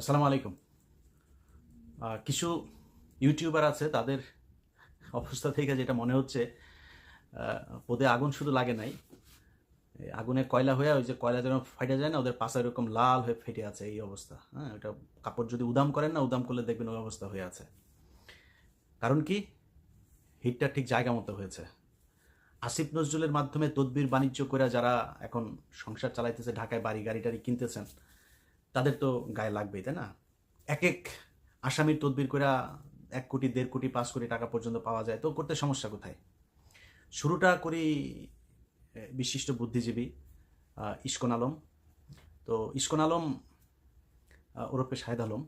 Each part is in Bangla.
আসসালামু আলাইকুম। কিছু ইউটিউবার আছে, তাদের অবস্থা থেকে যেটা মনে হচ্ছে পদে আগুন শুধু লাগে নাই। আগুনে কয়লা হয়ে, ওই যে কয়লা যেন ফেটে যায় না, ওদের পাশে এরকম লাল হয়ে ফেটে আছে এই অবস্থা। হ্যাঁ ওটা কাপড় যদি উদাম করেন না, উদাম করলে দেখবেন ওই অবস্থা হয়ে আছে। কারণ কি? হিটটা ঠিক জায়গা মতো হয়েছে। আসিফ নজরুলের মাধ্যমে তদবির বাণিজ্য করে যারা এখন সংসার চালাইতেছে, ঢাকায় বাড়ি গাড়ি টাড়ি কিনতেছেন তাদের তো গায়ে লাগবেই, তাই না? এক এক আসামির তদবির করে এক কোটি, দেড় কোটি, পাঁচ কোটি টাকা পর্যন্ত পাওয়া যায়, তো করতে সমস্যা কোথায়? শুরুটা করি বিশিষ্ট বুদ্ধিজীবী ইস্কন আলম। তো ইস্কন আলম ওরফে শাহেদ আলম,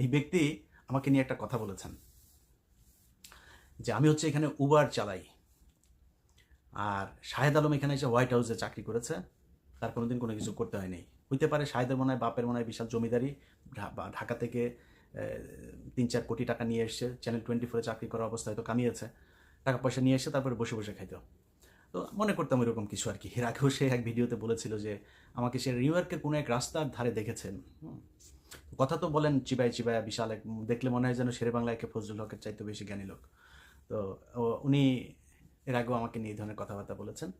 এই ব্যক্তি আমাকে নিয়ে একটা কথা বলেছেন, যে আমি হচ্ছে এখানে উবার চালাই। আর শাহেদ আলম এখানে এসে হোয়াইট হাউসে চাকরি করেছে, তার কোনোদিন কোনো কিছু করতে হয়নি। হইতে পারে, শাহেদের মনে হয়, বাপের মনে হয় বিশাল জমিদারি। ঢাকা থেকে তিন চার কোটি টাকা নিয়ে এসছে চ্যানেল টোয়েন্টি ফোরে চাকরি করার অবস্থায় তো কামিয়েছে। টাকা পয়সা নিয়ে এসে তারপরে বসে বসে খাইতো। তো মনে করতাম এরকম কিছু আর কি। এর আগেও সে এক ভিডিওতে বলেছিল যে, আমাকে সে নিউ ইয়র্কের কোনো এক রাস্তার ধারে দেখেছেন। কথা তো বলেন চিবাই চিবাই বিশাল এক, দেখলে মনে হয় যেন শেরে বাংলা একে ফজলুল হকের চাইতে বেশি জ্ঞানী লোক। তো উনি এর আগেও আমাকে নিয়ে এই ধরনের কথাবার্তা বলেছেন।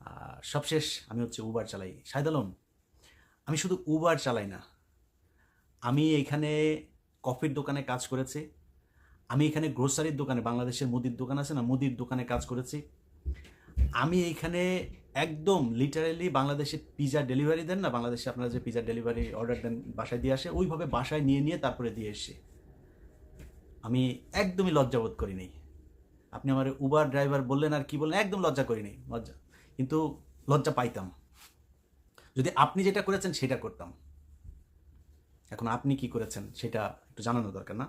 আর সবশেষ আমি হচ্ছে উবার চালাই। শাহেদ আলম আমি শুধু উবার চালাই না। আমি এখানে কফির দোকানে কাজ করেছি। আমি এখানে গ্রোসারির দোকানে, বাংলাদেশের মুদির দোকান আছে না, মুদির দোকানে কাজ করেছি। আমি এইখানে একদম লিটারেলি বাংলাদেশে পিজা ডেলিভারি দেন না, বাংলাদেশে আপনারা যে পিজা ডেলিভারি অর্ডার দেন, বাসায় দিয়ে আসে, ওইভাবে বাসায় নিয়ে নিয়ে তারপরে দিয়ে এসে। আমি একদমই লজ্জাবোধ করিনি। আপনি আমার উবার ড্রাইভার বললেন আর কি বললেন, একদম লজ্জা করিনি, লজ্জা। কিন্তু লজ্জা পাইতাম। যদি আপনি যেটা করেছেন, সেটা করতাম। এখন আপনি কি করেছেন, সেটা একটু জানানো দরকার না।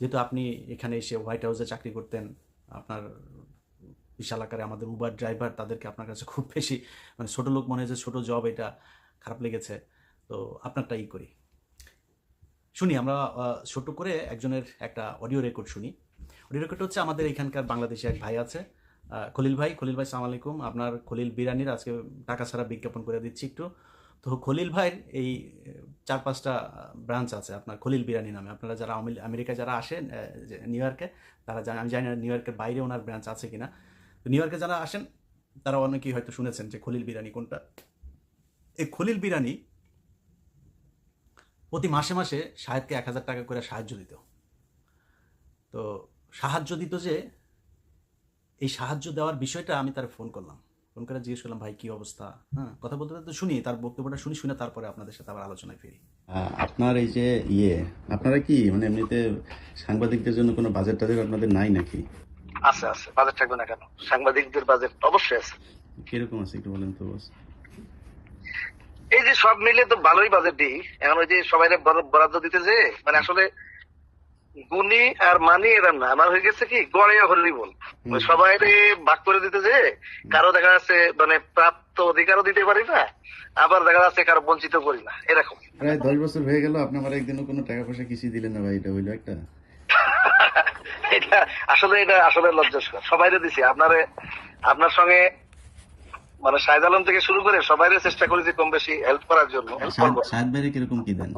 যেহেতু আপনি এখানে এসে হোয়াইট হাউসে চাকরি করতেন, আপনার বিশাল আকারে আমাদের উবার ড্রাইভার তাদেরকে আপনার কাছে খুব বেশি মানে ছোটো লোক মনে হয়েছে ছোটো জব এটা খারাপ লেগেছে। তো আপনারটা ই করি। শুনি, আমরা ছোট করে একজনের একটা অডিও রেকর্ড শুনি। অডিও রেকর্ড হচ্ছে আমাদের এখানকার বাংলাদেশে এক ভাই আছে। খলিল ভাই খলিল ভাই, সালাম আলাইকুম। আপনার খলিল বিরানির আজকে টাকা ছাড়া বিজ্ঞাপন করে দিচ্ছি একটু। তো খলিল ভাইয়ের এই চার পাঁচটা ব্রাঞ্চ আছে আপনার খলিল বিরানি নামে। আপনারা যারা আমেরি- আমেরিকায় যারা আসেন নিউ ইয়র্কে তারা জানেন আমি জানি না নিউ ইয়র্কের বাইরে ওনার ব্রাঞ্চ আছে কিনা। তো নিউ ইয়র্কে যারা আসেন, তারা অনেকেই হয়তো শুনেছেন যে খলিল বিরানি কোনটা। এই খলিল বিরানি প্রতি মাসে মাসে শাহেদকে এক হাজার টাকা করে সাহায্য দিত। তো সাহায্য দিত যে এই সাহায্য দেওয়ার বিষয়টা আমি তার ফোন করলাম। ফোন করে জিজ্ঞেস করলাম ভাই কি অবস্থা? হ্যাঁ কথা বলতে বলতে শুনি তার বক্তব্যটা শুনি শুনে তারপরে আপনাদের সাথে আবার আলোচনায় ফিরি। আপনার এই যে ইয়ে আপনারা কি মানে এমনিতে সাংবাদিকদের জন্য কোনো বাজেট টাজেট আপনাদের নাই নাকি? আছে আছে বাজেট থাকবে না কেন? সাংবাদিকদের বাজেট অবশ্যই আছে। কীরকম আছে একটু বলেন তো বস এই যে সব মিলে তো ভালোই বাজেট দিই। এখন ওই যে সবাই বরাদ্দ দিতে যে মানে আসলে গুণী আর মানি এরা না। আমার হয়ে গেছে কি গড়ে হলি বল সবাই ভাগ করে দিতে যে কারও দেখা যাচ্ছে মানে প্রাপ্ত অধিকারও দিতে পারি না আবার দেখা যাচ্ছে কারও বঞ্চিত করি না এরকম। প্রায় দশ বছর হয়ে গেল আপনি আমার একদিনও কোনো টাকা পয়সা কিছুই দিলেন না ভাই এটা হইল একটা। এটা আসলে এটা আসলে লজ্জাস্কর। সবাইরে দিছি আপনারে আপনার সঙ্গে মানে শাহেদ আলম থেকে শুরু করে সবাইরে চেষ্টা করেছি কম বেশি হেল্প করার জন্য। কীরকম কি দেন?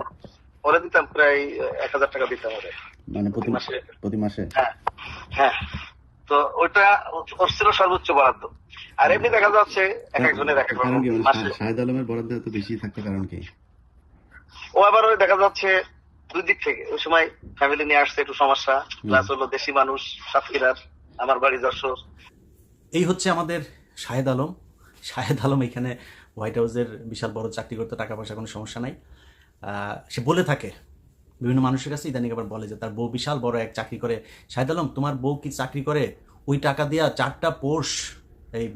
ওরে দিতাম প্রায় এক হাজার টাকা দিতাম ওরে মানে প্রতি মাসে। প্রতি মাসে? হ্যাঁ হ্যাঁ। তো ওইটা ওর ছিল সর্বোচ্চ বরাদ্দ। আর এমনি দেখা যাচ্ছে এক একজনের এক এক মানে মাসে। শাহেদ আলমের বরাদ্দ এত বেশি থাকতে কারণ কি? ও আবার ওই দেখা যাচ্ছে দুই দিক থেকে। ওই সময় ফ্যামিলি নিয়ে আসছে একটু সমস্যা। প্লাস হলো দেশি মানুষ সাতক্ষীরার আমার বাড়ি যশোর। এই হচ্ছে আমাদের শাহেদ আলম। শাহেদ আলম এখানে হোয়াইট হাউসের বিশাল বড় চাকরি করতে টাকা পয়সা কোনো সমস্যা নাই। সে বলে থাকে। বিভিন্ন মানুষের কাছে ইদানিং আবার বলে যে, তার বউ বিশাল বড় এক চাকরি করে। শাহেদ আলম, তোমার বউ কি চাকরি করে? ওই টাকা দিয়া চারটা পোর্শ এই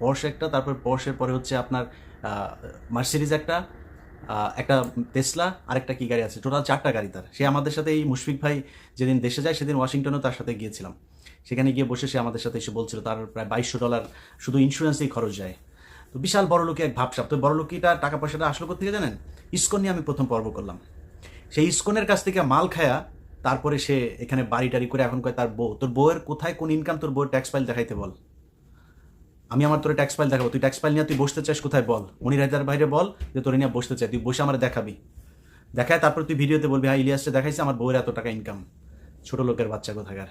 পোর্শ একটা, তারপর পোর্শের পরে হচ্ছে আপনার মার্সিডিজ একটা একটা টেসলা আরেকটা কি গাড়ি আছে? টোটাল চারটা গাড়ি তার। সে আমাদের সাথে এই মুশফিক ভাই যেদিন দেশে যায়, সেদিন ওয়াশিংটনেও তার সাথে গিয়েছিলাম। সেখানে গিয়ে বসে সে আমাদের সাথে এসে বলছিল, তার প্রায় বাইশশো ডলার শুধু ইন্স্যুরেন্সেই খরচ যায়। তো বিশাল বড় লোকে এক ভাবসাব। তো বড় লোকিটা টাকা পয়সাটা আসলো থেকে জানেন? ইস্কন নিয়ে আমি প্রথম পর্ব করলাম। সেই ইস্কনের কাছ থেকে মাল খায়া তারপরে সে এখানে বাড়ি টাড়ি করে এখন কয় তার বউ। তোর বউয়ের কোথায় কোন ইনকাম তোর বউয়ের ট্যাক্স ফাইল দেখাইতে বল। আমি আমার তোর ট্যাক্স ফাইল দেখাবো। তুই ট্যাক্স ফাইল নিয়ে তুই বসতে চাস কোথায় বল? মনির হায়দার বাইরে বল যে তোর নিয়ে বসতে চাই তুই বসে আমার দেখাবি। দেখায় তারপর তুই ভিডিওতে বলবি হ্যাঁ ইলিয়াসে দেখাইছে, আমার বউয়ের এত টাকা ইনকাম ছোট লোকের বাচ্চা কোথাকার?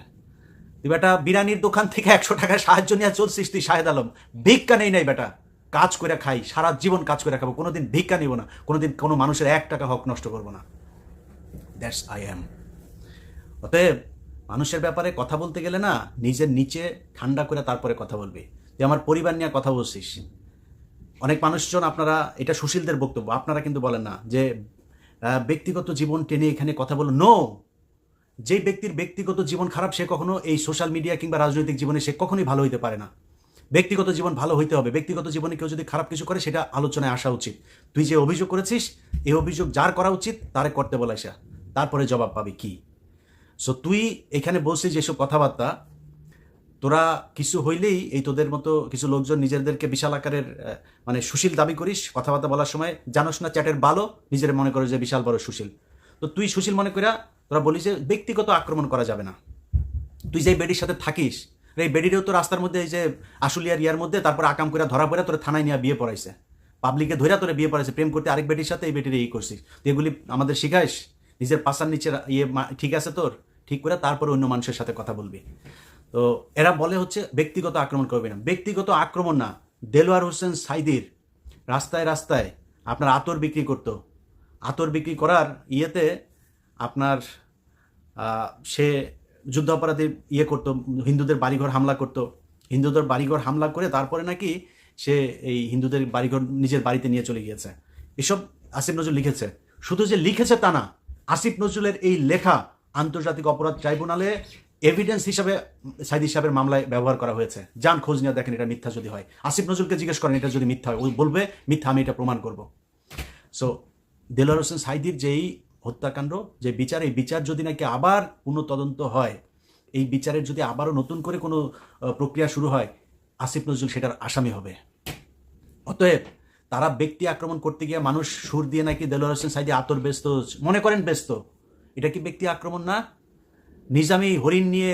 তুই বেটা, বিরানির দোকান থেকে একশো টাকায় সাহায্য নিয়ে চলছিস তুই, শাহেদ আলম। ভিক্ষা নেই নাই বেটা। কাজ করে খাই, সারা জীবন কাজ করে খাব, কোনোদিন ভিক্ষা নিব না, কোনোদিন কোনো মানুষের এক টাকা হক নষ্ট করব না। দ্যাটস আই অ্যাম অতএব মানুষের ব্যাপারে কথা বলতে গেলে না, নিজের নিচে ঠান্ডা করে তারপরে কথা বলবে। যে আমার পরিবার নিয়ে কথা বলছিস। অনেক মানুষজন আপনারা, এটা সুশীলদের বক্তব্য, আপনারা কিন্তু বলেন না যে ব্যক্তিগত জীবন টেনে এখানে কথা বলো। নো যেই ব্যক্তির ব্যক্তিগত জীবন খারাপ, সে কখনো এই সোশ্যাল মিডিয়া কিংবা রাজনৈতিক জীবনে সে কখনোই ভালো হইতে পারে না। ব্যক্তিগত জীবন ভালো হইতে হবে। ব্যক্তিগত জীবনে কেউ যদি খারাপ কিছু করে, সেটা আলোচনায় আসা উচিত। তুই যে অভিযোগ করেছিস এই অভিযোগ যার করা উচিত, তারে করতে বলাইসা তারপরে জবাব পাবি কি? সো তুই এখানে বলছিস যেসব কথাবার্তা, তোরা কিছু হইলেই এই তোদের মতো কিছু লোকজন নিজেদেরকে বিশাল আকারের মানে সুশীল দাবি করিস, কথাবার্তা বলার সময় জানোস না চ্যাটের ভালো নিজের মনে করে যে বিশাল বড় সুশীল। তো তুই সুশীল মনে করিয়া তোরা বলিস যে ব্যক্তিগত আক্রমণ করা যাবে না। তুই যে বেডির সাথে থাকিস এই বেডিরেও তো রাস্তার মধ্যে এই যে আশুলিয়ার ইয়ার মধ্যে তারপর আকাম করে ধরা পড়ে তোরা থানায় নিয়ে বিয়ে পড়াইছে। পাবলিকে ধরে তোরা বিয়ে পড়াইছে, প্রেম করতে আরেক বেটির সাথে এই বেটির এই করছিস। এগুলি আমাদের শিখাইস? নিজের পাশার নিচে ইয়ে ঠিক আছে তোর? ঠিক করে তারপরে অন্য মানুষের সাথে কথা বলবি। তো এরা বলে হচ্ছে ব্যক্তিগত আক্রমণ করবে না। ব্যক্তিগত আক্রমণ না, দেলোয়ার হোসেন সাইদির রাস্তায় রাস্তায় আপনার আতর বিক্রি করতো। আতর বিক্রি করার ইয়েতে আপনার সে যুদ্ধাপরাধী ইয়ে করতো, হিন্দুদের বাড়িঘর হামলা করতো। হিন্দুদের বাড়িঘর হামলা করে তারপরে নাকি সে এই হিন্দুদের বাড়িঘর নিজের বাড়িতে নিয়ে চলে গিয়েছে। এসব আসিফ নজরুল লিখেছে। শুধু যে লিখেছে তা না, আসিফ নজরুলের এই লেখা আন্তর্জাতিক অপরাধ ট্রাইব্যুনালে এভিডেন্স হিসাবে সাইদি সাহেবের মামলায় ব্যবহার করা হয়েছে। যান, খোঁজ নিয়ে দেখেন এটা মিথ্যা যদি হয়। আসিফ নজরুলকে জিজ্ঞেস করেন, এটা যদি মিথ্যা হয়? ওই বলবে, মিথ্যা, আমি এটা প্রমাণ করব। সো দেলোয়ার হোসেন সাইদির যেই হত্যাকাণ্ড, যে বিচার, এই বিচার যদি নাকি আবার পুনঃ তদন্ত হয়, এই বিচারের যদি আবারও নতুন করে কোনো প্রক্রিয়া শুরু হয়, আসিফ নজরুল সেটার আসামি হবে। অতএব তারা ব্যক্তি আক্রমণ করতে গিয়ে মানুষ সুর দিয়ে নাকি দেলোয়ার হোসেন সাইদি আতর ব্যস্ত, মনে করেন ব্যস্ত। এটা কি ব্যক্তি আক্রমণ না? নিজামি হরিণ নিয়ে,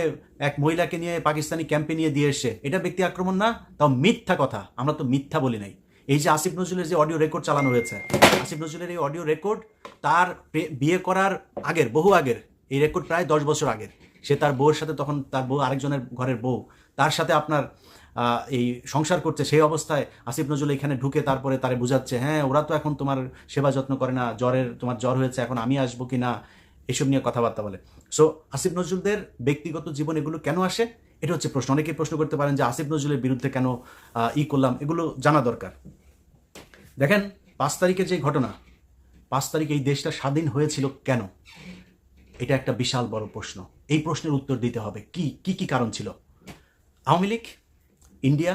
এক মহিলাকে নিয়ে পাকিস্তানি ক্যাম্পে নিয়ে দিয়ে এসে এটা ব্যক্তি আক্রমণ না? তাও মিথ্যা কথা। আমরা তো মিথ্যা বলি নাই। এই যে আসিফ নজরুলের যে অডিও রেকর্ড চালানো হয়েছে, আসিফ নজরুলের এই অডিও রেকর্ড তার বিয়ে করার আগের, বহু আগের, এই রেকর্ড প্রায় দশ বছর আগের। সে তার বউয়ের সাথে তখন তার বউ, আরেকজনের ঘরের বউ, তার সাথে আপনার এই সংসার করছে, সেই অবস্থায় আসিফ নজরুল এখানে ঢুকে তারপরে তারে বুঝাচ্ছে হ্যাঁ ওরা তো এখন তোমার সেবা যত্ন করে না, জ্বরের, তোমার জ্বর হয়েছে, এখন আমি আসব কি না এসব নিয়ে কথাবার্তা বলে। সো আসিফ নজরুলদের ব্যক্তিগত জীবন এগুলো কেন আসে? এটা হচ্ছে প্রশ্ন। অনেকেই প্রশ্ন করতে পারেন যে আসিফ নজরুলের বিরুদ্ধে কেন ই করলাম, এগুলো জানা দরকার। দেখেন, পাঁচ তারিখের যে ঘটনা, পাঁচ তারিখে এই দেশটা স্বাধীন হয়েছিল কেন? এটা একটা বিশাল বড় প্রশ্ন। এই প্রশ্নের উত্তর দিতে হবে। কি কি কি কারণ ছিল? আওয়ামী লীগ, ইন্ডিয়া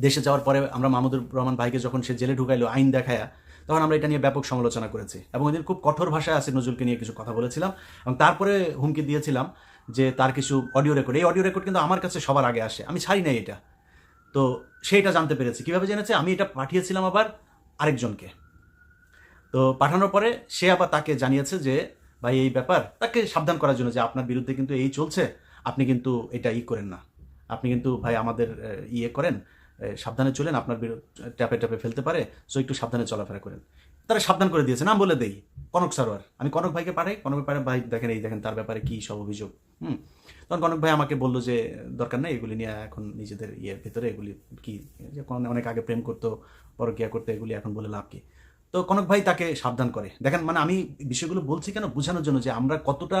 দেশে যাওয়ার পরে আমরা মাহমুদুর রহমান ভাইকে যখন সে জেলে ঢুকাইলো আইন দেখায়া, তখন আমরা এটা নিয়ে ব্যাপক সমালোচনা করেছি। এবং ওদের খুব কঠোর ভাষায় আসিফ নজরুলকে নিয়ে কিছু কথা বলেছিলাম এবং তারপরে হুমকি দিয়েছিলাম যে তার কিছু অডিও রেকর্ড। এই অডিও রেকর্ড কিন্তু আমার কাছে সবার আগে আসে। আমি ছাড়ি নাই এটা। তো সে এটা জানতে পেরেছি। কীভাবে জেনেছে? আমি এটা পাঠিয়েছিলাম আবার আরেকজনকে। তো পাঠানোর পরে সে আবার তাকে জানিয়েছে যে, ভাই, এই ব্যাপার। তাকে সাবধান করার জন্য যে, আপনার বিরুদ্ধে কিন্তু এই চলছে। আপনি কিন্তু এটা ই করেন না। আপনি কিন্তু, ভাই, আমাদের ইয়ে করেন। সাবধানে চলেন, আপনার ট্যাপে ট্যাপে ফেলতে পারে সো একটু সাবধানে চলাফেরা করেন। তারা সাবধান করে দিয়েছে নাম বলে দেই, কনক সারোয়ার। আমি কনক ভাইকে পাঠাই, কনক ভাই ভাই দেখেন, এই দেখেন তার ব্যাপারে কী সব অভিযোগ, হুম? তখন কনক ভাই আমাকে বলল যে, দরকার নেই, এগুলি নিয়ে এখন নিজেদের ইয়ের ভেতরে, এগুলি কি অনেক আগে প্রেম করতো, পরকিয়া করতো, এগুলি এখন বলে লাভ কি? তো কনক ভাই তাকে সাবধান করে। দেখেন মানে আমি বিষয়গুলো বলছি কেন, বোঝানোর জন্য যে আমরা কতটা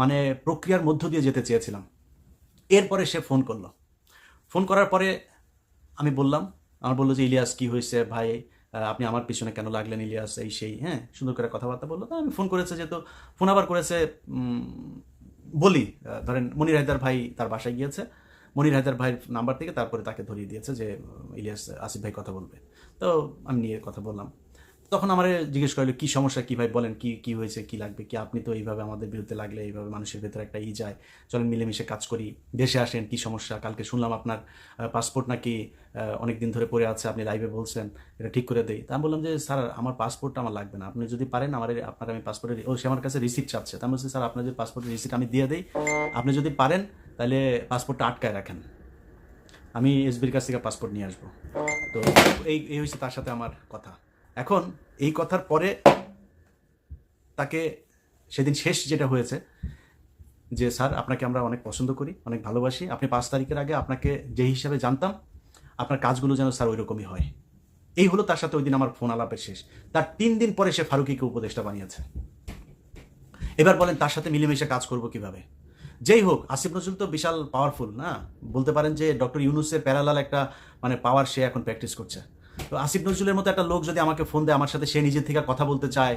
মানে প্রক্রিয়ার মধ্য দিয়ে যেতে চেয়েছিলাম। এরপরে সে ফোন করল। ফোন করার পরে আমি বললাম, আমার বলল যে, ইলিয়াস, কি হয়েছে? ভাই আপনি আমার পিছনে কেন লাগলেন ইলিয়াস? এই সেই হ্যাঁ সুন্দর করে কথাবার্তা বলল। তো আমি ফোন করেছে যেহেতু, ফোন আবার করেছে বলি ধরেন মনির হায়দার ভাই তার বাসায় গিয়েছে। মনির হায়দার ভাইয়ের নাম্বার থেকে তারপরে তাকে ধরিয়ে দিয়েছে যে, ইলিয়াস, আসিফ ভাই কথা বলবে। তো আমি নিয়ে কথা বললাম। তখন আমার জিজ্ঞেস করল, কি সমস্যা? কি ভাই? বলেন, কি কি হয়েছে? কি লাগবে? কি আপনি তো এইভাবে আমাদের বিরুদ্ধে লাগলে, এইভাবে মানুষের ভেতরে একটা ই যায়। চলেন মিলেমিশে কাজ করি। দেশে আসেন, কি সমস্যা? কালকে শুনলাম আপনার পাসপোর্ট নাকি অনেক দিন ধরে পড়ে আছে, আপনি লাইভে বলছেন, এটা ঠিক করে দেই। তা আমি বললাম যে, স্যার, আমার পাসপোর্টটা আমার লাগবে না। আপনি যদি পারেন, আমার, আপনার আমি পাসপোর্টের ও, সে আমার কাছে রিসিপ্ট চাচ্ছে। তা আমি বলছি, স্যার, আপনার যদি পাসপোর্টের রিসিপ্ট আমি দিয়ে দিই, আপনি যদি পারেন, তাহলে পাসপোর্টটা আটকায় রাখেন। আমি এসবির কাছ থেকে পাসপোর্ট নিয়ে আসব। তো এই এই হয়েছে তার সাথে আমার কথা। এখন এই কথার পরে তাকে সেদিন শেষ যেটা হয়েছে, যে, স্যার, আপনাকে আমরা অনেক পছন্দ করি, অনেক ভালোবাসি। আপনি পাঁচ তারিখের আগে আপনাকে যে হিসাবে জানতাম, আপনার কাজগুলো যেন স্যার ওই রকমই হয়। এই হলো তার সাথে ওই দিন আমার ফোন আলাপের শেষ। তার তিন দিন পরে সে ফারুকিকে উপদেষ্টা বানিয়েছে। এবার বলেন, তার সাথে মিলেমিশে কাজ করব কীভাবে? যেই হোক, আসিফ নজরুল তো বিশাল পাওয়ারফুল না? বলতে পারেন যে, ডক্টর ইউনুসের প্যারালাল একটা মানে পাওয়ার সে এখন প্র্যাকটিস করছে। তো আসিফ নজরুলের মতো একটা লোক যদি আমাকে ফোন দেয়, আমার সাথে সে নিজের থেকে কথা বলতে চায়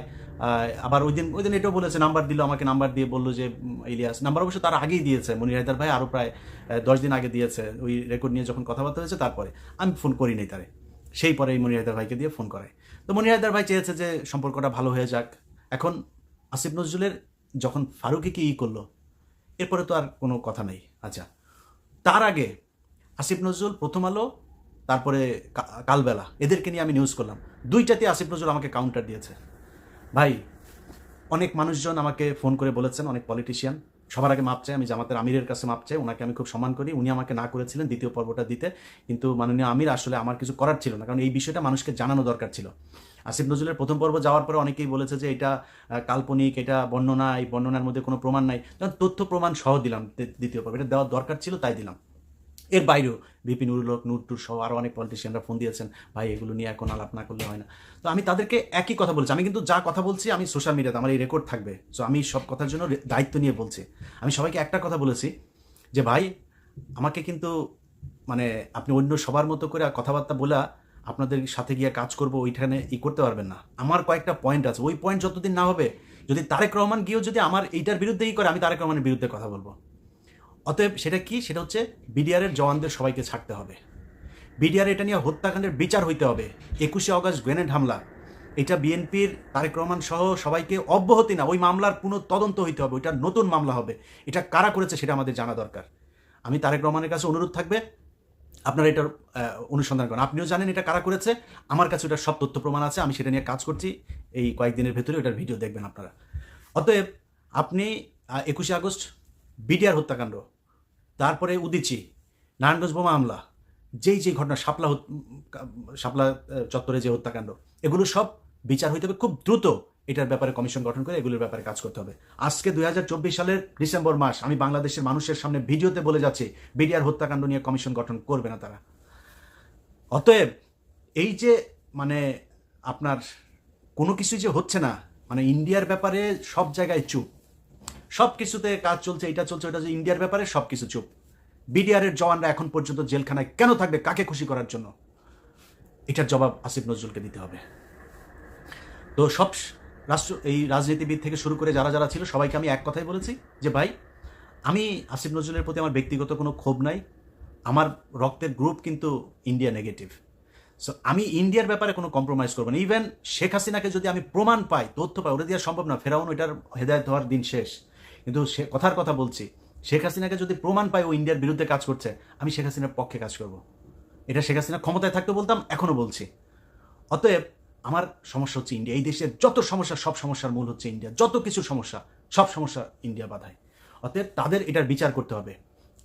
আবার ওই দিন ওই দিন এটাও বলেছে নাম্বার দিল, আমাকে নাম্বার দিয়ে বলল যে ইলিয়াস নাম্বার অবশ্য তার আগেই দিয়েছে, মনির হায়দার ভাই আরও প্রায় দশ দিন আগে দিয়েছে, ওই রেকর্ড নিয়ে যখন কথাবার্তা হয়েছে তারপরে। আমি ফোন করি করিনি তারে। সেই পরে এই মনির হায়দার ভাইকে দিয়ে ফোন করে। তো মনির হায়দার ভাই চেয়েছে যে সম্পর্কটা ভালো হয়ে যাক। এখন আসিফ নজরুলের যখন ফারুকে কি ই করল, এরপরে তো আর কোনো কথা নেই। আচ্ছা তার আগে আসিফ নজরুল প্রথম আলো তারপরে কালবেলা। এদেরকে নিয়ে আমি নিউজ করলাম। দুইটাতে আসিফ নজরুল আমাকে কাউন্টার দিয়েছে। ভাই, অনেক মানুষজন আমাকে ফোন করে বলেছেন, অনেক পলিটিশিয়ান সবার আগে মাপ চাই, আমি জামাতের আমিরের কাছে মাপ চাই, ওনাকে আমি খুব সম্মান করি। উনি আমাকে না করেছিলেন দ্বিতীয় পর্বটা দিতে। কিন্তু মাননীয় আমির আসলে আমার কিছু করার ছিল না, কারণ এই বিষয়টা মানুষকে জানানো দরকার ছিল। আসিফ নজরুলের প্রথম পর্ব যাওয়ার পরে অনেকেই বলেছে যে এটা কাল্পনিক, এটা বর্ণনা, এই বর্ণনার মধ্যে কোনো প্রমাণ নাই। তথ্য প্রমাণ সহ দিলাম দ্বিতীয় পর্ব। এটা দেওয়ার দরকার ছিল, তাই দিলাম। এর বাইরেও বিপিন উরুলক নূরটুর সহ আরও অনেক পলিটিশিয়ানরা ফোন দিয়েছেন, ভাই, এগুলো নিয়ে এখন আলাপ না করলে হয় না। তো আমি তাদেরকে একই কথা বলছি। আমি কিন্তু যা কথা বলছি, আমি সোশ্যাল মিডিয়াতে আমার এই রেকর্ড থাকবে। সো আমি সব কথার জন্য দায়িত্ব নিয়ে বলছি। আমি সবাইকে একটা কথা বলেছি যে, ভাই, আমাকে কিন্তু মানে আপনি অন্য সবার মতো করে কথাবার্তা বলে, আপনাদের সাথে গিয়ে কাজ করব, ওইখানে ই করতে পারবেন না। আমার কয়েকটা পয়েন্ট আছে। ওই পয়েন্ট যতদিন না হবে, যদি তারেক রহমান গিয়েও যদি আমার এইটার বিরুদ্ধেই করে, আমি তারেক রহমানের বিরুদ্ধে কথা বলব। অতএব সেটা কি? সেটা হচ্ছে বিডিআরের জওয়ানদের সবাইকে ছাড়তে হবে। বিডিআর এটা নিয়ে হত্যাকাণ্ডের বিচার হইতে হবে। একুশে অগস্ট গ্রেনেড হামলা। এটা বিএনপির তারেক রহমান সহ সবাইকে অব্যাহতি না, ওই মামলার পুনঃ তদন্ত হইতে হবে, ওইটা নতুন মামলা হবে। এটা কারা করেছে সেটা আমাদের জানা দরকার। আমি তারেক রহমানের কাছে অনুরোধ থাকবে, আপনারা এটার অনুসন্ধান করেন। আপনিও জানেন এটা কারা করেছে, আমার কাছে ওটার সব তথ্য প্রমাণ আছে, আমি সেটা নিয়ে কাজ করছি, এই কয়েকদিনের ভেতরে ওটার ভিডিও দেখবেন আপনারা। অতএব আপনি একুশে আগস্ট বিডিআর হত্যাকাণ্ড তারপরে উদিচি, নারায়ণগঞ্জ বোমা হামলা, যেই যে ঘটনা, শাপলা শাপলা চত্বরে যে হত্যাকাণ্ড, এগুলো সব বিচার হইতে হবে। খুব দ্রুত এটার ব্যাপারে কমিশন গঠন করে এগুলোর ব্যাপারে কাজ করতে হবে। আজকে দু হাজার চব্বিশ সালের ডিসেম্বর মাস, আমি বাংলাদেশের মানুষের সামনে ভিডিওতে বলে যাচ্ছি, বিডিআর হত্যাকাণ্ড নিয়ে কমিশন গঠন করবে না তারা। অতএব এই যে মানে আপনার কোনো কিছু যে হচ্ছে না মানে ইন্ডিয়ার ব্যাপারে সব জায়গায় চুপ সব কিছুতে কাজ চলছে, এটা চলছে, ওটা ইন্ডিয়ার ব্যাপারে সব কিছু চুপ বিডিআর এর জওয়ানরা এখন পর্যন্ত জেলখানায় কেন থাকবে, কাকে খুশি করার জন্য? এটার জবাব আসিফ নজরুলকে দিতে হবে। তো সব রাষ্ট্র, এই রাজনীতিবিদ থেকে শুরু করে যারা যারা ছিল, সবাইকে আমি এক কথাই বলেছি যে, ভাই, আমি আসিফ নজরুলের প্রতি আমার ব্যক্তিগত কোনো ক্ষোভ নাই। আমার রক্তের গ্রুপ কিন্তু ইন্ডিয়া নেগেটিভ সো আমি ইন্ডিয়ার ব্যাপারে কোনো কম্প্রোমাইজ করব না। ইভেন শেখ হাসিনাকে যদি আমি প্রমাণ পাই, তথ্য পাই, ওটা দেওয়া সম্ভব না। ফেরাউন ওইটার হেদায়ত হওয়ার দিন শেষ। কিন্তু সে কথার কথা বলছি, শেখ হাসিনাকে যদি প্রমাণ পাই ও ইন্ডিয়ার বিরুদ্ধে কাজ করছে, আমি শেখ হাসিনার পক্ষে কাজ করব। এটা শেখ হাসিনা ক্ষমতায় থাকতে বলতাম, এখনও বলছি। অতএব আমার সমস্যা হচ্ছে ইন্ডিয়া। এই দেশের যত সমস্যা, সব সমস্যার মূল হচ্ছে ইন্ডিয়া। যত কিছু সমস্যা, সব সমস্যা ইন্ডিয়া বাধায়। অতএব তাদের এটার বিচার করতে হবে।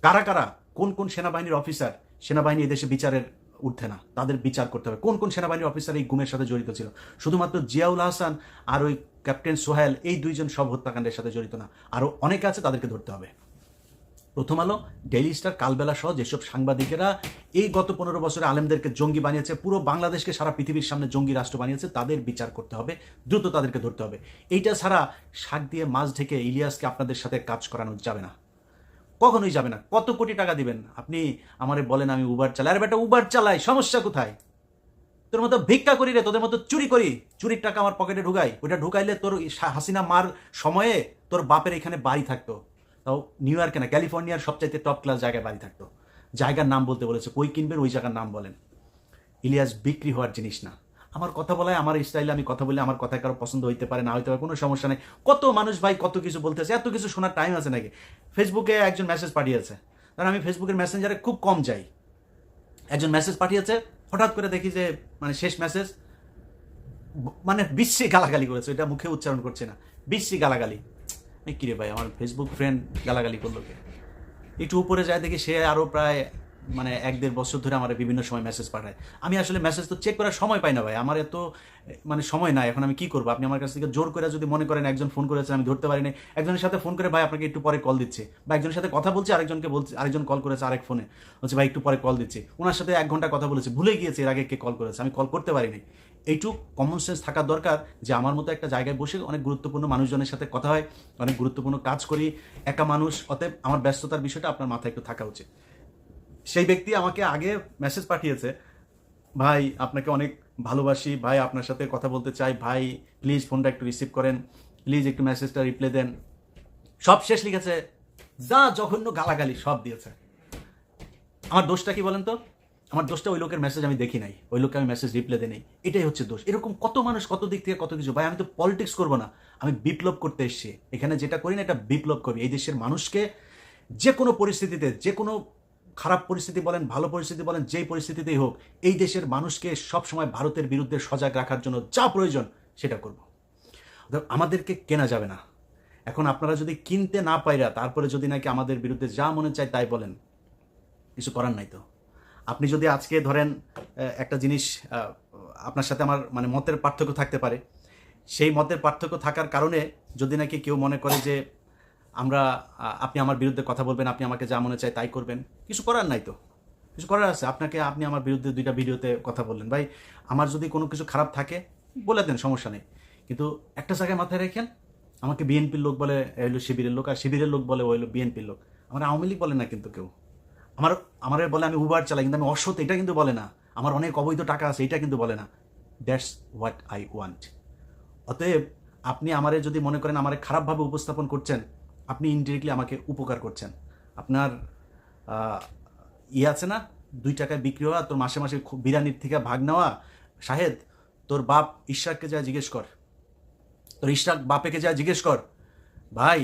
কারা কারা, কোন কোন সেনাবাহিনীর অফিসার সেনাবাহিনী এদেশে বিচারের উঠছে না। তাদের বিচার করতে হবে। কোন কোন সেনাবাহিনীর অফিসার এই গুমের সাথে জড়িত ছিল? শুধুমাত্র জিয়াউল হাসান আর ওই ক্যাপ্টেন সোহেল এই দুইজন সব হত্যাকাণ্ডের সাথে জড়িত না। আরও অনেকে আছে, তাদেরকে ধরতে হবে। প্রথম আলো ডেইলি স্টার কালবেলা সহ যেসব সাংবাদিকেরা এই গত পনেরো বছরে আলেমদেরকে জঙ্গি বানিয়েছে, পুরো বাংলাদেশকে সারা পৃথিবীর সামনে জঙ্গি রাষ্ট্র বানিয়েছে, তাদের বিচার করতে হবে। দ্রুত তাদেরকে ধরতে হবে। এইটা ছাড়া শাক দিয়ে মাছ ঢেকে ইলিয়াসকে আপনাদের সাথে কাজ করানো যাবে না। কখনোই যাবে না। কত কোটি টাকা দিবেন? আপনি আমারে বলেন আমি উবার চালাই। আরে বেটা উবার চালাই, সমস্যা কোথায়? তোর মতো ভিক্ষা করি রে, তোদের মতো চুরি করি। চুরির টাকা আমার পকেটে ঢুকাই। ওইটা ঢুকাইলে তোর হাসিনা মার সময়ে তোর বাপের এখানে বাড়ি থাকতো। তাও নিউ ইয়র্কে না ক্যালিফোর্নিয়ার সবচাইতে টপ ক্লাস জায়গায় বাড়ি থাকতো। জায়গার নাম বলতে বলেছে, কই কিনবেন? ওই জায়গার নাম বলেন। ইলিয়াস বিক্রি হওয়ার জিনিস না। আমার কথা বলায়, আমার স্টাইলে আমি কথা বলে, আমার কথা কারও পছন্দ হইতে পারে না, হইতে পারে, কোনো সমস্যা নেই। কত মানুষ ভাই কত কিছু বলতেছে, এত কিছু শোনার টাইম আছে নাকি? ফেসবুকে একজন মেসেজ পাঠিয়েছে। কারণ আমি ফেসবুকের মেসেঞ্জারে খুব কম যাই। একজন মেসেজ পাঠিয়েছে, হঠাৎ করে দেখি যে মানে শেষ মেসেজ মানে বিশ্রী গালাগালি করেছে, এটা মুখে উচ্চারণ করছে না বিশ্রী গালাগালি। কিরে ভাই, আমার ফেসবুক ফ্রেন্ড গালাগালি করল কে? একটু উপরে যায় দেখি সে আরও প্রায় মানে এক দেড় বছর ধরে আমার বিভিন্ন সময় মেসেজ পাঠায়। আমি আসলে মেসেজ তো চেক করার সময় পাই না ভাই। আমার এত মানে সময় নাই, এখন আমি কি করব? আপনি আমার কাছ থেকে জোর করে যদি মনে করেন একজন ফোন করেছে, আমি ধরতে পারিনি। একজনের সাথে ফোন করে ভাই আপনাকে একটু পরে কল দিচ্ছে। বা একজনের সাথে কথা বলছি, আরেকজনকে বলছে, আরেকজন কল করেছে আরেক ফোনে বলছে, ভাই, একটু পরে কল দিচ্ছে। ওনার সাথে এক ঘণ্টা কথা বলেছে। ভুলে গিয়েছে এর আগে কে কল করেছে। আমি কল করতে পারিনি। এইটুক কমন সেন্স থাকা দরকার যে আমার মতো একটা জায়গায় বসে অনেক গুরুত্বপূর্ণ মানুষজনের সাথে কথা হয়, অনেক গুরুত্বপূর্ণ কাজ করি। একা মানুষ, অতএব আমার ব্যস্ততার বিষয়টা আপনার মাথায় একটু থাকা উচিত। সেই ব্যক্তি আমাকে আগে মেসেজ পাঠিয়েছে, ভাই, আপনাকে অনেক ভালোবাসি, ভাই, আপনার সাথে কথা বলতে চাই, ভাই প্লিজ ফোনটা একটু রিসিভ করেন প্লিজ একটু মেসেজটা রিপ্লাই দেন। সব শেষ লিখেছে, যা জঘন্য গালাগালি সব দিয়েছে। আমার দোষটা কি বলেন তো? আমার দোষটা ওই লোকের মেসেজ আমি দেখি নাই, ওই লোককে আমি মেসেজ রিপ্লাই দিই নাই, এটাই হচ্ছে দোষ। এরকম কত মানুষ কত দিক থেকে কত কিছু, ভাই, আমি তো পলিটিক্স করব না, আমি বিপ্লব করতে এসেছি। এখানে যেটা করি না, এটা বিপ্লব করি। এই দেশের মানুষকে যে কোনো পরিস্থিতিতে যে কোনো খারাপ পরিস্থিতি বলেন, ভালো পরিস্থিতি বলেন, যেই পরিস্থিতিতেই হোক, এই দেশের মানুষকে সবসময় ভারতের বিরুদ্ধে সজাগ রাখার জন্য যা প্রয়োজন সেটা করব। আমাদেরকে কেনা যাবে না। এখন আপনারা যদি কিনতে না পাইরা তারপরে যদি নাকি আমাদের বিরুদ্ধে যা মনে চায় তাই বলেন, কিছু করার নাই তো। আপনি যদি আজকে ধরেন একটা জিনিস আপনার সাথে আমার মানে মতের পার্থক্য থাকতে পারে। সেই মতের পার্থক্য থাকার কারণে যদি নাকি কেউ মনে করে যে আমরা আপনি আমার বিরুদ্ধে কথা বলবেন, আপনি আমাকে যা মনে চায় তাই করবেন। কিছু করার নাই তো। কিছু করার আছে। আপনাকে, আপনি আমার বিরুদ্ধে দুইটা ভিডিওতে কথা বললেন। ভাই, আমার যদি কোনো কিছু খারাপ থাকে, বলে দেন, সমস্যা নেই। কিন্তু একটা জায়গায় মাথায় রেখেন, আমাকে বিএনপির লোক বলে, এ হলো শিবিরের লোক, আর শিবিরের লোক বলে ওই হলো বিএনপির লোক। আমার আওয়ামী লীগ বলে না কিন্তু কেউ। আমার আমার বলে আমি উবার চালাই, কিন্তু আমি অসৎ, এটা কিন্তু বলে না। আমার অনেক অবৈধ টাকা আছে, এটা কিন্তু বলে না। দ্যাটস হোয়াট আই ওয়ান্ট অতএব, আপনি আমারে যদি মনে করেন, আমারে খারাপভাবে উপস্থাপন করছেন আপনি ইনডিরেক্টলি আমাকে উপকার করছেন। আপনার ইয়ে আছে না? দুই টাকায় বিক্রি হওয়া, তোর মাসে মাসে বিরিয়ানির থেকে ভাগ নেওয়া। শাহেদ, তোর বাপ ঈশ্বরকে যা জিজ্ঞেস কর। তোর ইশরাক বাপেকে যা জিজ্ঞেস কর। ভাই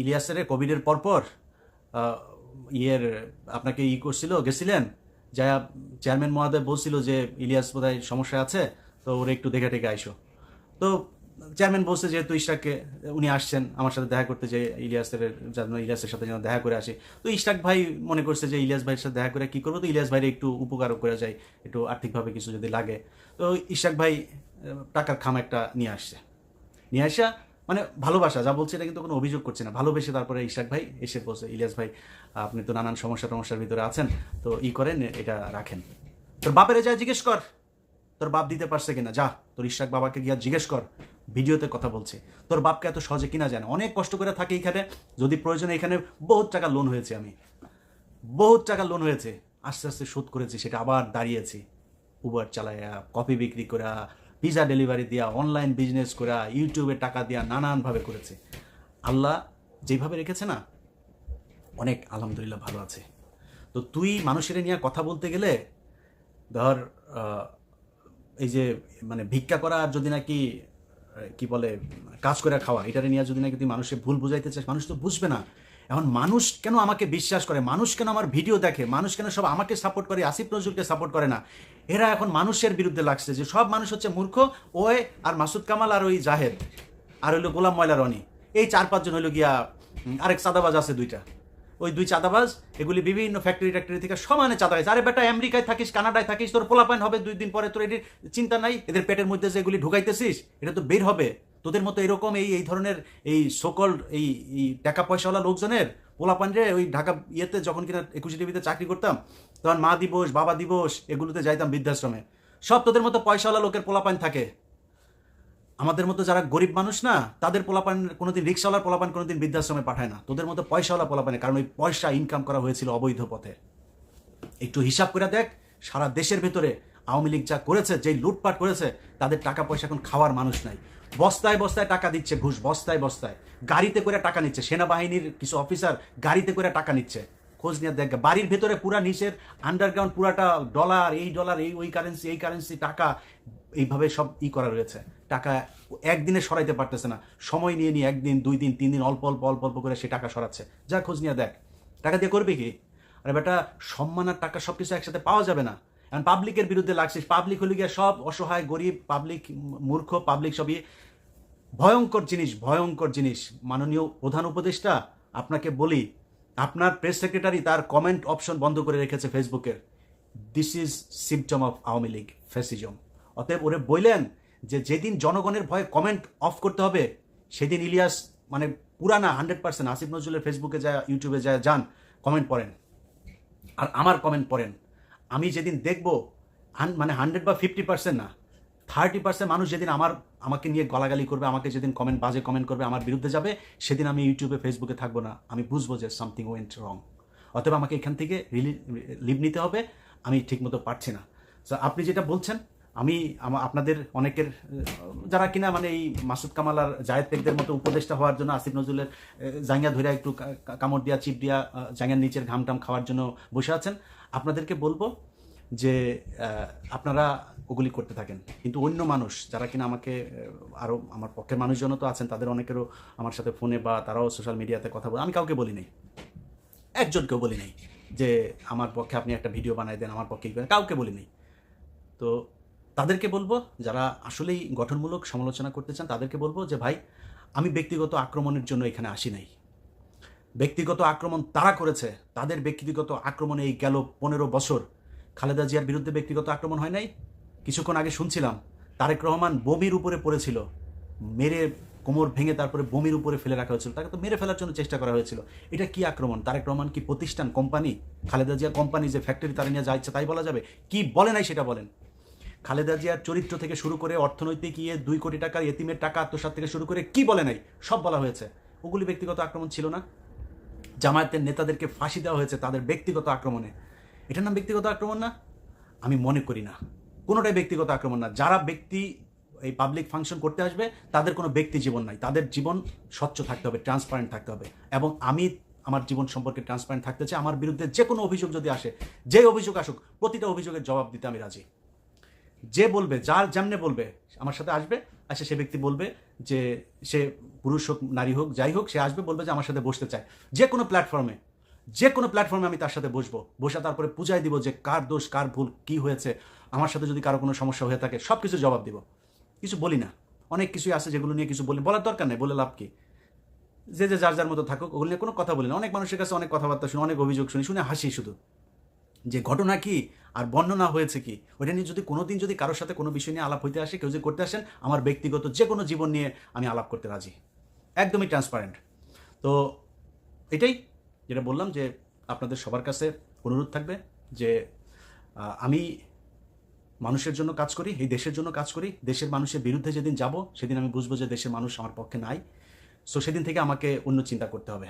ইলিয়াসের কোভিডের পরপর ইয়ের, আপনাকে ই করছিল, গেছিলেন? যা চেয়ারম্যান মহাদেব বলছিল যে, ইলিয়াস বোধহয় সমস্যা আছে, তো ওরা একটু দেখে টেকে আইসো। তো চেয়ারম্যান বলছে যেহেতু ইশরাককে, উনি আসছেন, আমার সাথে দেখা করতে যে ইলিয়াসের যেন ইলিয়াসের সাথে যেন দেখা করে আসে। তো ইশরাক ভাই মনে করছে যে ইলিয়াস ভাইয়ের সাথে দেখা করে কি করব? তো ইলিয়াস ভাইয়ের একটু উপকার করে যায়, একটু আর্থিকভাবে কিছু যদি লাগে। তো ইশরাক ভাই টাকার খাম একটা নিয়ে আসছে। নিয়ে আসা মানে ভালোবাসা, যা বলছে এটা কিন্তু কোনো অভিযোগ করছে না। ভালোবেসে তারপরে ইশাক ভাই এসে বলছে, ইলিয়াস ভাই, আপনি তো নানান সমস্যা টমস্যার ভিতরে আছেন, তো ই করেন, এটা রাখেন। তোর বাপেরে যা জিজ্ঞেস কর, তোর বাপ দিতে পারছে কিনা? যা, তোর ইশাক বাবাকে গিয়া জিজ্ঞেস কর। ভিডিওতে কথা বলছে। তোর বাপকে এত সহজে কিনা যায় না অনেক কষ্ট করে থাকে এখানে। যদি প্রয়োজনে এখানে বহুত টাকা লোন হয়েছে আমি। বহুত টাকা লোন হয়েছে। আস্তে আস্তে শোধ করেছি, সেটা আবার দাঁড়িয়েছি। উবার চালায়া কপি বিক্রি করা পিজা ডেলিভারি দেওয়া অনলাইন বিজনেস করা ইউটিউবে টাকা দেওয়া নানানভাবে করেছে। আল্লাহ যেভাবে রেখেছে না, অনেক আলহামদুলিল্লাহ ভালো আছে। তো তুই মানুষের নিয়ে কথা বলতে গেলে, ধর এই যে মানে ভিক্ষা করা যদি নাকি কি বলে, কাজ করে খাওয়া এটারে নিয়ে যদি নাকি তুই মানুষের ভুল বুঝাইতে চাস, মানুষ তো বুঝবে না। এখন মানুষ কেন আমাকে বিশ্বাস করে? মানুষ কেন আমার ভিডিও দেখে? মানুষ কেন সব আমাকে সাপোর্ট করে? আসিফ নজরুলকে সাপোর্ট করে না? এরা এখন মানুষের বিরুদ্ধে লাগছে যে সব মানুষ হচ্ছে মূর্খ, ওয়ে আর মাসুদ কামাল আর ওই জাহেদ। আর হইল গোলাম ময়লা রনি। এই চার পাঁচজন হইল গিয়া আরেক চাঁদাবাজ আছে দুইটা। ওই দুই চাঁদাবাজ, এগুলি বিভিন্ন ফ্যাক্টরি ট্যাক্টরি থেকে সমানে চাঁদা খাইছে আরে বেটা, আমেরিকায় থাকিস, কানাডায় থাকিস, তোর পোলাপাইন হবে দুই দিন পরে, তোর এটির চিন্তা নাই? এদের পেটের মধ্যে যে এগুলি ঢুকাইতেছিস, এটা তো বের হবে। তোদের মতো এরকম এই এই ধরনের এই সকল এই টাকা পয়সাওয়ালা লোকজনের পোলাপান রে ওই ঢাকা ইয়েতে যখন কিনা একুশে টিভিতে চাকরি করতাম, তখন মা দিবস, বাবা দিবস, এগুলোতে যাইতাম বৃদ্ধাশ্রমে। সব তোদের মতো পয়সাওয়ালা লোকের পোলাপান থাকে। আমাদের মতো যারা গরিব মানুষ না, তাদের পোলাপান কোনোদিন রিক্সাওয়ালার পোলাপান কোনোদিন বৃদ্ধাশ্রমে পাঠায় না। তোদের মতো পয়সাওয়ালা পোলাপানে কারণ ওই পয়সা ইনকাম করা হয়েছিল অবৈধ পথে। একটু হিসাব করে দেখ, সারা দেশের ভেতরে আওয়ামী লীগ যা করেছে, যেই লুটপাট করেছে, তাদের টাকা পয়সা এখন খাওয়ার মানুষ নাই। বস্তায় বস্তায় টাকা দিচ্ছে ঘুষ, বস্তায় বস্তায়। গাড়িতে করে টাকা নিচ্ছে, সেনাবাহিনীর কিছু অফিসার গাড়িতে করে টাকা নিচ্ছে। খোঁজ নিয়ে দেখ, বাড়ির ভেতরে পুরা নিচের আন্ডারগ্রাউন্ড পুরাটা ডলার এই ডলার এই, ওই কারেন্সি এই কারেন্সি টাকা। এইভাবে সব ই করা রয়েছে। টাকা একদিনে সরাইতে পারতেছে না। সময় নিয়ে নিয়ে একদিন, দুই দিন, তিন দিন অল্প অল্প অল্প অল্প করে সে টাকা সরাচ্ছে। যা খোঁজ নিয়ে দেখ। টাকা দিয়ে করবে কি? আরে বেটা, সম্মান আর টাকা সব কিছু একসাথে পাওয়া যাবে না। এখন পাবলিকের বিরুদ্ধে লাগছিস। পাবলিক হলে গিয়ে সব অসহায়, গরিব, পাবলিক, মূর্খ, পাবলিক সবই ভয়ঙ্কর জিনিস ভয়ঙ্কর জিনিস। মাননীয় প্রধান উপদেষ্টা, আপনাকে বলি, আপনার প্রেস সেক্রেটারি তার কমেন্ট অপশন বন্ধ করে রেখেছে ফেসবুকের this is symptom of Awami League fascism অতএব ওরে বললেন যে যেদিন জনগণের ভয়ে কমেন্ট অফ করতে হবে সেদিন ইলিয়াস মানে পুরানা হান্ড্রেড পার্সেন্ট আসিফ নজরুলের ফেসবুকে যায় ইউটিউবে যায় যান কমেন্ট পড়েন। আর আমার কমেন্ট পড়েন। আমি যেদিন দেখব মানে হান্ড্রেড বা ফিফটি পার্সেন্ট না থার্টি পার্সেন্ট মানুষ যেদিন আমার আমাকে নিয়ে গলাগালি করবে আমাকে যেদিন কমেন্ট বাজে কমেন্ট করবে আমার বিরুদ্ধে যাবে সেদিন আমি ইউটিউবে ফেসবুকে থাকব না। আমি বুঝব যে সামথিং ওয়েন্ট রং অতএব আমাকে এখান থেকে রিলি লিভ নিতে হবে। আমি ঠিকমতো পারছি না। So, আপনি যেটা বলছেন আমি আপনাদের অনেকের যারা কিনা মানে এই মাসুদ কামাল আর জায়েদ পেকদের মতো উপদেষ্টা হওয়ার জন্য আসিফ নজরুলের আহ, জাঙ্গা ধরে একটু কামড় দিয়া চিপ দিয়া জাঙ্গার নিচের ঘাম টাম খাওয়ার জন্য বসে আছেন। আপনাদেরকে বলব যে আপনারা ওগুলি করতে থাকেন। কিন্তু অন্য মানুষ যারা কিনা আমাকে আরও আমার পক্ষের মানুষজনও তো আছেন তাদের অনেকেরও আমার সাথে ফোনে বা তারাও সোশ্যাল মিডিয়াতে কথা বলে আমি কাউকে বলি নাই। একজনকেও বলি নাই যে আমার পক্ষে আপনি একটা ভিডিও বানাই দেন আমার পক্ষে কাউকে বলি নাই। তো তাদেরকে বলব, যারা আসলেই গঠনমূলক সমালোচনা করতে চান, তাদেরকে বলব যে, ভাই, আমি ব্যক্তিগত আক্রমণের জন্য এখানে আসি নাই। ব্যক্তিগত আক্রমণ তারা করেছে, তাদের ব্যক্তিগত আক্রমণে এই গেল পনেরো বছর খালেদা জিয়ার বিরুদ্ধে ব্যক্তিগত আক্রমণ হয় নাই। কিছুক্ষণ আগে শুনছিলাম, তারেক রহমান বমির উপরে পড়েছিল, মেরে কোমর ভেঙে তারপরে বমির উপরে ফেলে রাখা হয়েছিল। তাকে তো মেরে ফেলার জন্য চেষ্টা করা হয়েছিল। এটা কি আক্রমণ? তারেক রহমান কি প্রতিষ্ঠান, কোম্পানি? খালেদা জিয়া কোম্পানি যে ফ্যাক্টরি তারা নিয়ে যা ইচ্ছা তাই বলা যাবে? কি বলে নাই সেটা বলেন। খালেদা জিয়ার চরিত্র থেকে শুরু করে অর্থনৈতিক ইয়ে দুই কোটি টাকার এতিমের টাকা আত্মসাৎ থেকে শুরু করে কি বলে নাই, সব বলা হয়েছে। ওগুলি ব্যক্তিগত আক্রমণ ছিল না। জামায়াতের নেতাদেরকে ফাঁসি দেওয়া হয়েছে তাদের ব্যক্তিগত আক্রমণে। এটার নাম ব্যক্তিগত আক্রমণ না? আমি মনে করি না। কোনোটাই ব্যক্তিগত আক্রমণ না। যারা ব্যক্তি এই পাবলিক ফাংশন করতে আসবে, তাদের কোনো ব্যক্তি জীবন নাই। তাদের জীবন স্বচ্ছ থাকতে হবে ট্রান্সপারেন্ট থাকতে হবে। এবং আমি আমার জীবন সম্পর্কে ট্রান্সপারেন্ট থাকতে চাই। আমার বিরুদ্ধে যে কোনো অভিযোগ যদি আসে যে অভিযোগ আসুক, প্রতিটা অভিযোগের জবাব দিতে আমি রাজি। যে বলবে, যার যেমনে বলবে, আমার সাথে আসবে আসে সে ব্যক্তি বলবে যে সে পুরুষ হোক, নারী হোক, যাই হোক, সে আসবে, বলবে যে আমার সাথে বসতে চায়। যে কোনো প্ল্যাটফর্মে যে কোনো প্ল্যাটফর্মে আমি তার সাথে বসবো। বসে তারপরে পূজায় দিব যে কার দোষ, কার ভুল, কি হয়েছে, আমার সাথে যদি কারও কোনো সমস্যা হয়ে থাকে সব কিছু জবাব দিব। কিছু বলি না। অনেক কিছুই আছে যেগুলো নিয়ে কিছু বলি, বলার দরকার নেই, বলে লাভ কি? যে যে যার যার মতো থাকুক, ওগুলো নিয়ে কোনো কথা বলি না। অনেক মানুষের কাছে অনেক কথাবার্তা শুনি, অনেক অভিযোগ শুনি, শুনে হাসি শুধু। যে ঘটনা কি? আর বর্ণনা হয়েছে কি? ওইটা নিয়ে যদি কোনোদিন যদি কারোর সাথে কোনো বিষয় নিয়ে আলাপ হইতে আসে, কেউ যদি করতে আসেন, আমার ব্যক্তিগত যে কোনো জীবন নিয়ে আমি আলাপ করতে রাজি। একদমই ট্রান্সপারেন্ট তো এটাই যেটা বললাম যে আপনাদের সবার কাছে অনুরোধ থাকবে যে আমি মানুষের জন্য কাজ করি, এই দেশের জন্য কাজ করি, দেশের মানুষের বিরুদ্ধে যেদিন যাব, সেদিন আমি বুঝব যে দেশের মানুষ আমার পক্ষে নাই। সো সেদিন থেকে আমাকে অন্য চিন্তা করতে হবে।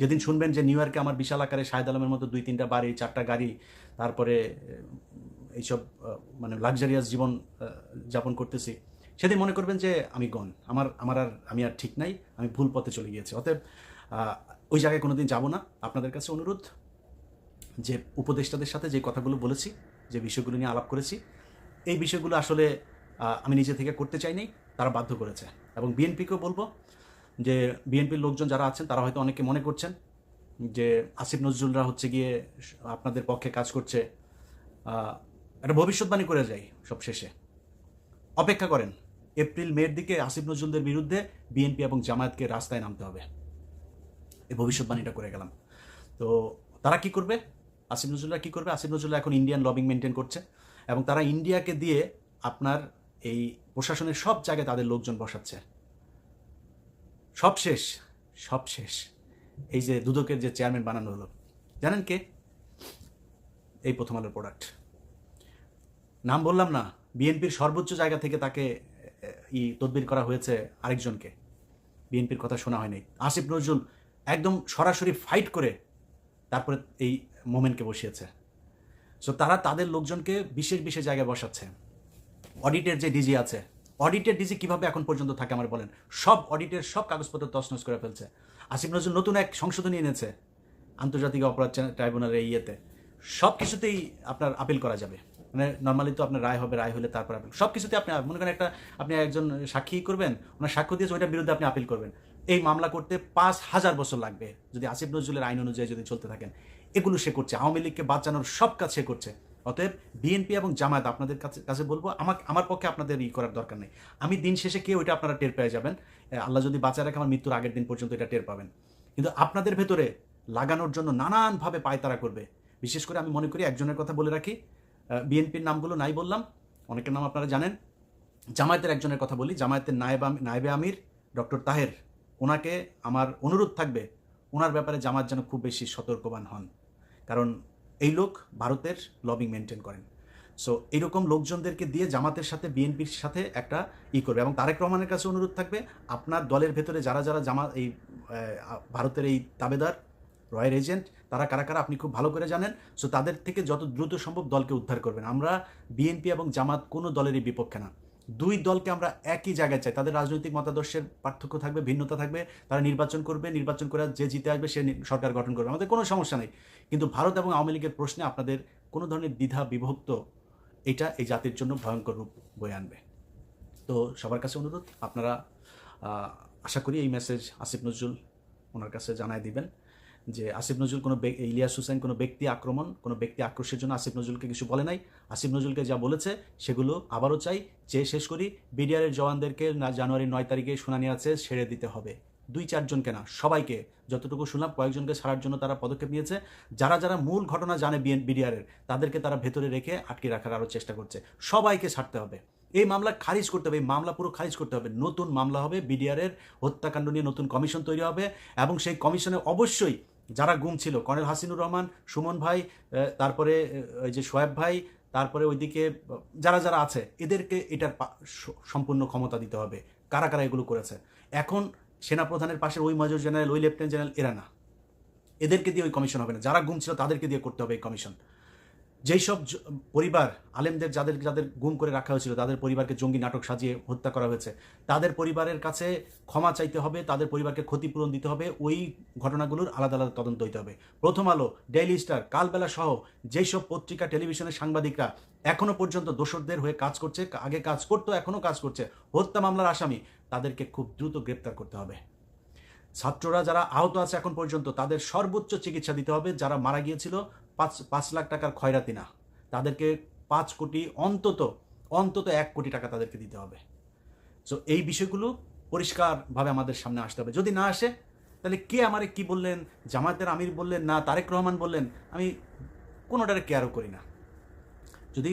যেদিন শুনবেন যে নিউ ইয়র্কে আমার বিশাল আকারে শাহেদ আলমের মতো দুই, তিনটা বাড়ি, চারটা গাড়ি, তারপরে এইসব মানে লাক্সারিয়াস জীবন যাপন করতেছি, সেদিন মনে করবেন যে আমি গন আমার আমার আর, আমি আর ঠিক নাই, আমি ভুল পথে চলে গিয়েছি। অতএব ওই জায়গায় কোনোদিন যাব না। আপনাদের কাছে অনুরোধ যে উপদেষ্টাদের সাথে যে কথাগুলো বলেছি, যে বিষয়গুলো নিয়ে আলাপ করেছি, এই বিষয়গুলো আসলে আমি নিজে থেকে করতে চাইনি তারা বাধ্য করেছে। এবং বিএনপিকেও বলব যে বিএনপির লোকজন যারা আছেন, তারা হয়তো অনেকে মনে করছেন যে আসিফ নজরুলরা হচ্ছে গিয়ে আপনাদের পক্ষে কাজ করছে। একটা ভবিষ্যৎবাণী করে যাই সব শেষে অপেক্ষা করেন, এপ্রিল মের দিকে আসিফ নজরুলদের বিরুদ্ধে বিএনপি এবং জামায়াতকে রাস্তায় নামতে হবে। এই ভবিষ্যৎবাণীটা করে গেলাম। তো তারা কি করবে? আসিফ নজরুল্লাহ কি করবে? আসিফ নজরুল্লাহ এখন ইন্ডিয়ান লবিং মেনটেন করছে এবং তারা ইন্ডিয়াকে দিয়ে আপনার এই প্রশাসনের সব জায়গায় তাদের লোকজন বসাচ্ছে। সব শেষ সব শেষ। এই যে দুদকের যে চেয়ারম্যান বানানো হলো। জানেন কে? এই প্রথম আলোর প্রোডাক্ট নাম বললাম না, বিএনপির সর্বোচ্চ জায়গা থেকে তাকে ই তদবির করা হয়েছে আরেকজনকে। বিএনপির কথা শোনা হয়নি। আসিফ নজরুল একদম সরাসরি ফাইট করে তারপরে এই মোমেন্টকে বসিয়েছে। সো তারা তাদের লোকজনকে বিশেষ বিশেষ জায়গায় বসাচ্ছে। অডিটের যে ডিজি আছে অডিটের ডিজি কীভাবে এখন পর্যন্ত থাকে আমার বলেন। সব অডিটের সব কাগজপত্র তছনছ করে ফেলছে। আসিফ নজরুল নতুন এক সংশোধনী এনেছে আন্তর্জাতিক অপরাধ ট্রাই- ট্রাইব্যুনালের ইয়েতে। সব কিছুতেই আপনার আপিল করা যাবে। মানে নর্মালি তো আপনার রায় হবে, রায় হলে তারপর আপিল সব কিছুতে আপনি মনে করেন একটা আপনি একজন সাক্ষী করবেন, ওনার সাক্ষ্য দিয়েছে ওইটার বিরুদ্ধে আপনি আপিল করবেন। এই মামলা করতে পাঁচ হাজার বছর লাগবে। যদি আসিফ নজরুলের আইন অনুযায়ী যদি চলতে থাকেন, এগুলো সে করছে। আওয়ামী লীগকে বাঁচানোর সব কাজ সে করছে। অতএব বিএনপি এবং জামায়াত আপনাদের কাছে কাছে বলব, আমাকে, আমার পক্ষে আপনাদের ই করার দরকার নেই। আমি দিন শেষে কে ওইটা আপনারা টের পেয়ে যাবেন। আল্লাহ যদি বাঁচায় রাখে, আমার মৃত্যুর আগের দিন পর্যন্ত এটা টের পাবেন। কিন্তু আপনাদের ভেতরে লাগানোর জন্য নানানভাবে পায়তারা করবে। বিশেষ করে আমি মনে করি একজনের কথা বলে রাখি। বিএনপির নামগুলো নাই বললাম, অনেকের নাম আপনারা জানেন। জামায়াতের একজনের কথা বলি, জামায়াতের নায়েব নায়েবে আমির ডক্টর তাহের। ওনাকে আমার অনুরোধ থাকবে, ওনার ব্যাপারে জামাত যেন খুব বেশি সতর্কবান হন। কারণ এই লোক ভারতের লবিং মেনটেন করেন। সো এরকম লোকজনদেরকে দিয়ে জামাতের সাথে বিএনপির সাথে একটা ই করবে এবং তারেক রহমানের কাছে অনুরোধ থাকবে, আপনার দলের ভেতরে যারা যারা জামা, এই ভারতের এই তাবেদার রয়্যাল এজেন্ট, তারা কারা কারা আপনি খুব ভালো করে জানেন সো তাদের থেকে যত দ্রুত সম্ভব দলকে উদ্ধার করবেন। আমরা বিএনপি এবং জামাত কোনো দলেরই বিপক্ষে না। দুই দলকে আমরা একই জায়গায় চাই। তাদের রাজনৈতিক মতাদর্শের পার্থক্য থাকবে, ভিন্নতা থাকবে। তারা নির্বাচন করবে, নির্বাচন করে যে জিতে আসবে, সে সরকার গঠন করবে। আমাদের কোনো সমস্যা নেই। কিন্তু ভারত এবং আওয়ামী লীগের প্রশ্নে আপনাদের কোনো ধরনের দ্বিধা, বিভক্ত, এটা এই জাতির জন্য ভয়ঙ্কর রূপ বয়ে আনবে। তো সবার কাছে অনুরোধ, আপনারা আশা করি এই মেসেজ আসিফ নজরুল ওনার কাছে জানায় দিবেন। যে আসিফ নজরুল কোনো ইলিয়াস হুসেন কোনো ব্যক্তি আক্রমণ, কোনো ব্যক্তি আক্রোশের জন্য আসিফ নজরুলকে কিছু বলে নাই। আসিফ নজরুলকে যা বলেছে সেগুলো আবারও চাই চেয়ে শেষ করি। বিডিআরের জওয়ানদেরকে না জানুয়ারির নয় তারিখে শুনানি আছে, ছেড়ে দিতে হবে। দুই চারজনকে না, সবাইকে। যতটুকু শুনলাম কয়েকজনকে ছাড়ার জন্য তারা পদক্ষেপ নিয়েছে। যারা যারা মূল ঘটনা জানে বিডিআরের, তাদেরকে তারা ভেতরে রেখে আটকে রাখার আরও চেষ্টা করছে। সবাইকে ছাড়তে হবে। এই মামলা খারিজ করতে হবে, এই মামলা পুরো খারিজ করতে হবে। নতুন মামলা হবে, বিডিআরের হত্যাকাণ্ড নিয়ে নতুন কমিশন তৈরি হবে এবং সেই কমিশনে অবশ্যই যারা গুম ছিল, কর্নেল হাসিনুর রহমান, সুমন ভাই তারপরে ওই যে সোয়েব ভাই, তারপরে ওইদিকে, যারা যারা আছে, এদেরকে এটার সম্পূর্ণ ক্ষমতা দিতে হবে। কারা কারা এগুলো করেছে? এখন সেনাপ্রধানের পাশে ওই মেজর জেনারেল, ওই লেফটেন্যান্ট জেনারেল এরা না। এদেরকে দিয়ে ওই কমিশন হবে না। যারা গুম ছিল, তাদেরকে দিয়ে করতে হবে এই কমিশন। যেই সব পরিবার, আলেমদের যাদের যাদের গুম করে রাখা হয়েছিল, তাদের পরিবারকে জঙ্গি নাটক সাজিয়ে হত্যা করা হয়েছে, তাদের পরিবারের কাছে ক্ষমা চাইতে হবে, তাদের পরিবারকে ক্ষতিপূরণ দিতে হবে, ওই ঘটনাগুলোর আলাদা আলাদা তদন্ত হইতে হবে। প্রথম আলো, ডেইলি স্টার, কালবেলা সহ যেই সব পত্রিকা, টেলিভিশনের সাংবাদিকরা এখনও পর্যন্ত দোষরদের হয়ে কাজ করছে আগে কাজ করতো এখনও কাজ করছে, হত্যা মামলার আসামি, তাদেরকে খুব দ্রুত গ্রেপ্তার করতে হবে। ছাত্ররা যারা আহত আছে এখন পর্যন্ত, তাদের সর্বোচ্চ চিকিৎসা দিতে হবে, যারা মারা গিয়েছিল পাঁচ পাঁচ লাখ টাকার ক্ষয়রাতি না। তাদেরকে পাঁচ কোটি, অন্তত অন্তত এক কোটি টাকা তাদেরকে দিতে হবে। সো এই বিষয়গুলো পরিষ্কারভাবে আমাদের সামনে আসতে হবে। যদি না আসে, তাহলে কে আমারে কি বললেন? জামায়াতের আমির বললেন না, তারেক রহমান বললেন, আমি কোনোটারে কেয়ারও করি না। যদি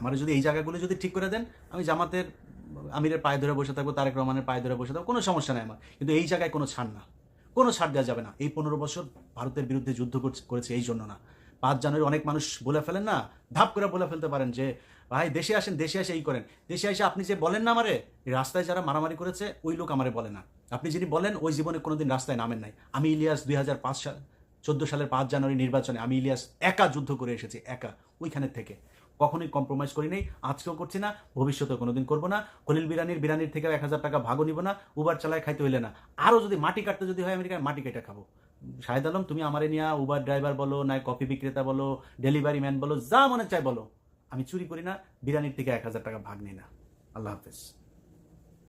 আমার যদি এই জায়গাগুলো যদি ঠিক করে দেন, আমি জামাতের আমিরের পায়ে ধরে বসে থাকব, তারেক রহমানের পায়ে ধরে বসে থাকব, কোনো সমস্যা নেই আমার। কিন্তু এই জায়গায় কোনো ছাড় না। কোনো ছাড় দেওয়া যাবে না। এই পনেরো বছর ভারতের বিরুদ্ধে যুদ্ধ করেছে এই জন্য না। পাঁচ জানুয়ারি অনেক মানুষ বলে ফেলেন না, ধাপ করে বলে ফেলতে পারেন যে, ভাই, দেশে আসেন, দেশে এসে এই করেন। দেশে এসে আপনি যে বলেন না আমারে রাস্তায় যারা মারামারি করেছে, ওই লোক আমারে বলে না। আপনি যিনি বলেন, ওই জীবনে কোনোদিন রাস্তায় নামেন নাই। আমি ইলিয়াস দুই হাজার পাঁচ সাল, চোদ্দ সালের পাঁচ জানুয়ারি নির্বাচনে আমি ইলিয়াস একা যুদ্ধ করে এসেছি, একা ওইখানের থেকে। কখনোই কম্প্রোমাইজ করি নাই, আজকেও করছি না, ভবিষ্যতেও কোনোদিন করব না। খলিল বিরানির বিরানির থেকে এক হাজার টাকা ভাগও নিব না, উবার চালায় খাইতে হইলে না। আরও যদি মাটি কাটতে যদি হয় আমেরিকায়, মাটি কেটে খাব। শাহেদ আলম, তুমি আমারে নিয়ে উবার ড্রাইভার বলো, না কফি বিক্রেতা বলো ডেলিভারি ম্যান বলো, যা মনে চাই বলো। আমি চুরি করি না, বিরিয়ানির থেকে এক হাজার টাকা ভাগ নিই না। আল্লাহ হাফেজ।